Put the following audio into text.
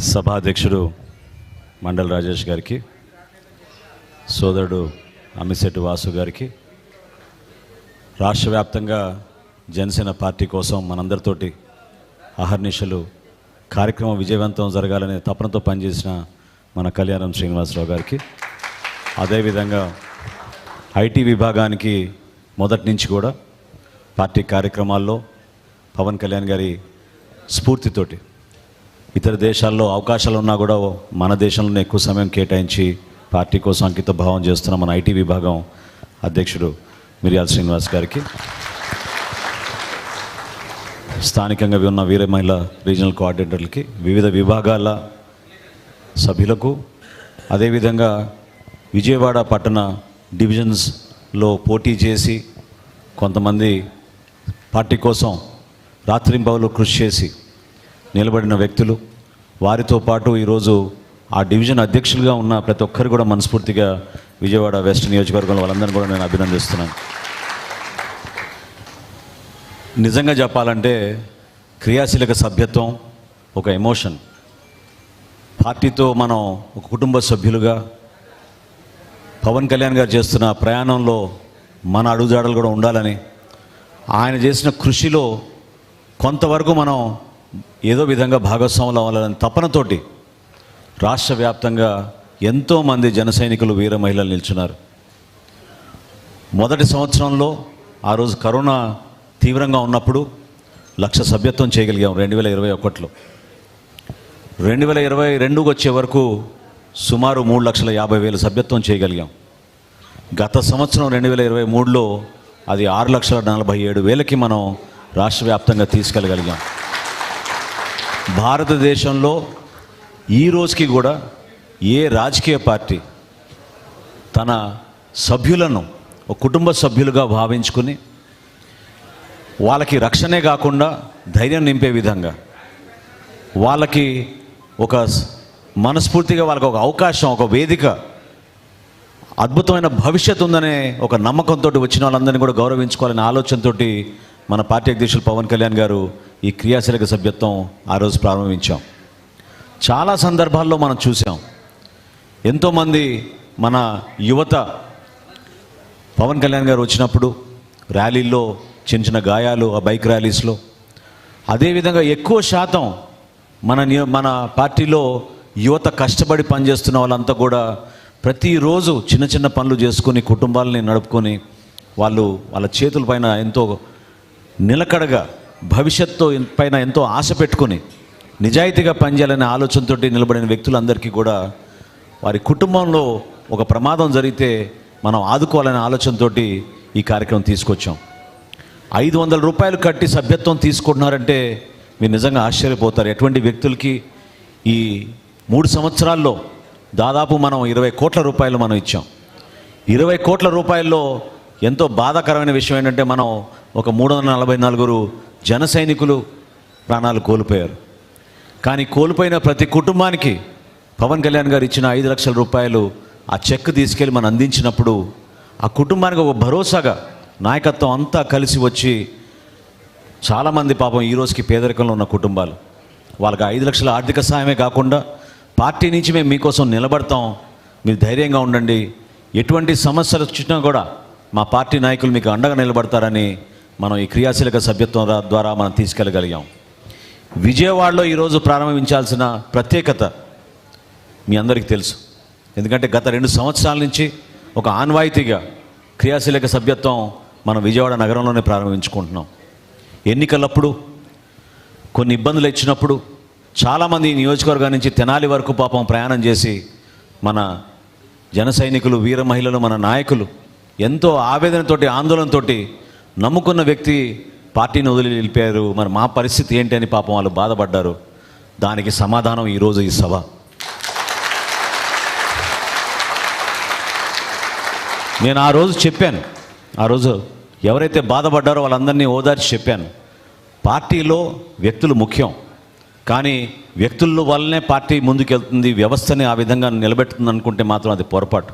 సభాధ్యక్షుడు మండల రాజేష్ గారికి సోదరుడు అమిశెట్టి వాసు గారికి రాష్ట్ర వ్యాప్తంగా జనసేన పార్టీ కోసం మనందరితోటి అహర్నిశలు కార్యక్రమం విజయవంతం జరగాలనే తపనతో పనిచేసిన మన కళ్యాణం శ్రీనివాసరావు గారికి. అదేవిధంగా ఐటీ విభాగానికి మొదటి నుంచి కూడా పార్టీ కార్యక్రమాల్లో పవన్ కళ్యాణ్ గారి స్ఫూర్తితోటి ఇతర దేశాల్లో అవకాశాలు ఉన్నా కూడా మన దేశంలోనే ఎక్కువ సమయం కేటాయించి పార్టీ కోసం అంకిత భావం చేస్తున్న మన ఐటీ విభాగం అధ్యక్షుడు మిర్యాల్ శ్రీనివాస్ గారికి. స్థానికంగా ఉన్న వీర మహిళ రీజనల్ కోఆర్డినేటర్లకి వివిధ విభాగాల సభ్యులకు అదేవిధంగా విజయవాడ పట్టణ డివిజన్స్లో పోటీ చేసి కొంతమంది పార్టీ కోసం రాత్రింబవలు కృషి చేసి నిలబడిన వ్యక్తులు. వారితో పాటు ఈరోజు ఆ డివిజన్ అధ్యక్షులుగా ఉన్న ప్రతి ఒక్కరు కూడా మనస్ఫూర్తిగా విజయవాడ వెస్ట్ నియోజకవర్గంలో వాళ్ళందరినీ కూడా నేను అభినందిస్తున్నాను. నిజంగా చెప్పాలంటే క్రియాశీలక సభ్యత్వం ఒక ఎమోషన్. పార్టీతో మనం ఒక కుటుంబ సభ్యులుగా పవన్ కళ్యాణ్ గారు చేస్తున్న ప్రయాణంలో మన అడుగుజాడలు కూడా ఉండాలని ఆయన చేసిన కృషిలో కొంతవరకు మనం ఏదో విధంగా భాగస్వాములు అవ్వాలని తపనతోటి రాష్ట్ర వ్యాప్తంగా ఎంతోమంది జన సైనికులు వీర మహిళలు నిల్చున్నారు. మొదటి సంవత్సరంలో ఆ రోజు కరోనా తీవ్రంగా ఉన్నప్పుడు లక్ష సభ్యత్వం చేయగలిగాం రెండు వేల ఇరవై ఒకటిలో. రెండు వేల ఇరవై రెండుకి వచ్చే వరకు సుమారు మూడు లక్షల యాభై వేల సభ్యత్వం చేయగలిగాం. గత సంవత్సరం రెండు వేల ఇరవై మూడులో అది ఆరు లక్షల నలభై ఏడు వేలకి మనం రాష్ట్ర వ్యాప్తంగా తీసుకెళ్ళగలిగాం. భారతదేశంలో ఈ రోజుకి కూడా ఏ రాజకీయ పార్టీ తన సభ్యులను ఒక కుటుంబ సభ్యులుగా భావించుకుని వాళ్ళకి రక్షణే కాకుండా ధైర్యం నింపే విధంగా వాళ్ళకి ఒక మనస్ఫూర్తిగా వాళ్ళకి ఒక అవకాశం ఒక వేదిక అద్భుతమైన భవిష్యత్తు ఉందనే ఒక నమ్మకంతో వచ్చిన వాళ్ళందరినీ కూడా గౌరవించుకోవాలనే ఆలోచనతోటి మన పార్టీ అధ్యక్షులు పవన్ కళ్యాణ్ గారు ఈ క్రియాశీలక సభ్యత్వం ఆ రోజు ప్రారంభించాం. చాలా సందర్భాల్లో మనం చూసాం ఎంతోమంది మన యువత పవన్ కళ్యాణ్ గారు వచ్చినప్పుడు ర్యాలీల్లో చిన్న చిన్న గాయాలు ఆ బైక్ ర్యాలీస్లో. అదేవిధంగా ఎక్కువ శాతం మన మన పార్టీలో యువత కష్టపడి పనిచేస్తున్న వాళ్ళంతా కూడా ప్రతిరోజు చిన్న చిన్న పనులు చేసుకొని కుటుంబాలని నడుపుకొని వాళ్ళు వాళ్ళ చేతుల పైన ఎంతో నిలకడగా భవిష్యత్తు పైన ఎంతో ఆశ పెట్టుకొని నిజాయితీగా పనిచేయాలనే ఆలోచనతో నిలబడిన వ్యక్తులందరికీ కూడా వారి కుటుంబంలో ఒక ప్రమాదం జరిగితే మనం ఆదుకోవాలనే ఆలోచనతో ఈ కార్యక్రమం తీసుకొచ్చాం. ఐదు వందల రూపాయలు కట్టి సభ్యత్వం తీసుకుంటున్నారంటే మీరు నిజంగా ఆశ్చర్యపోతారు. ఎటువంటి వ్యక్తులకి ఈ మూడు సంవత్సరాల్లో దాదాపు మనం ఇరవై కోట్ల రూపాయలు మనం ఇచ్చాం. ఇరవై కోట్ల రూపాయల్లో ఎంతో బాధాకరమైన విషయం ఏంటంటే మనం ఒక మూడు వందల నలభై నలుగురు జన సైనికులు ప్రాణాలు కోల్పోయారు. కానీ కోల్పోయిన ప్రతి కుటుంబానికి పవన్ కళ్యాణ్ గారు ఇచ్చిన ఐదు లక్షల రూపాయలు ఆ చెక్ తీసుకెళ్ళి మనం అందించినప్పుడు ఆ కుటుంబానికి ఒక భరోసాగా నాయకత్వం అంతా కలిసి వచ్చి చాలామంది పాపం ఈ రోజుకి పేదరికంలో ఉన్న కుటుంబాలు. వాళ్ళకి ఐదు లక్షల ఆర్థిక సాయమే కాకుండా పార్టీ నుంచి మేము మీకోసం నిలబడతాం. మీరు ధైర్యంగా ఉండండి. ఎటువంటి సమస్యలు వచ్చినా కూడా మా పార్టీ నాయకులు మీకు అండగా నిలబడతారని మనం ఈ క్రియాశీలక సభ్యత్వం ద్వారా మనం తీసుకెళ్ళగలిగాం. విజయవాడలో ఈరోజు ప్రారంభించాల్సిన ప్రత్యేకత మీ అందరికీ తెలుసు. ఎందుకంటే గత రెండు సంవత్సరాల నుంచి ఒక ఆన్వాయితీగా క్రియాశీలక సభ్యత్వం మనం విజయవాడ నగరంలోనే ప్రారంభించుకుంటున్నాం. ఎన్నికలప్పుడు కొన్ని ఇబ్బందులు ఇచ్చినప్పుడు చాలామంది నియోజకవర్గం నుంచి తెనాలి వరకు పాపం ప్రయాణం చేసి మన జన సైనికులు వీర మహిళలు మన నాయకులు ఎంతో ఆవేదనతోటి ఆందోళనతోటి నమ్ముకున్న వ్యక్తి పార్టీని వదిలి నిలిపారు. మరి మా పరిస్థితి ఏంటి అని పాపం వాళ్ళు బాధపడ్డారు. దానికి సమాధానం ఈరోజు ఈ సభ. నేను ఆ రోజు చెప్పాను. ఆ రోజు ఎవరైతే బాధపడ్డారో వాళ్ళందరినీ ఓదార్చి చెప్పాను. పార్టీలో వ్యక్తులు ముఖ్యం. కానీ వ్యక్తుల వల్లనే పార్టీ ముందుకెళ్తుంది వ్యవస్థని ఆ విధంగా నిలబెడుతుంది అనుకుంటే మాత్రం అది పొరపాటు.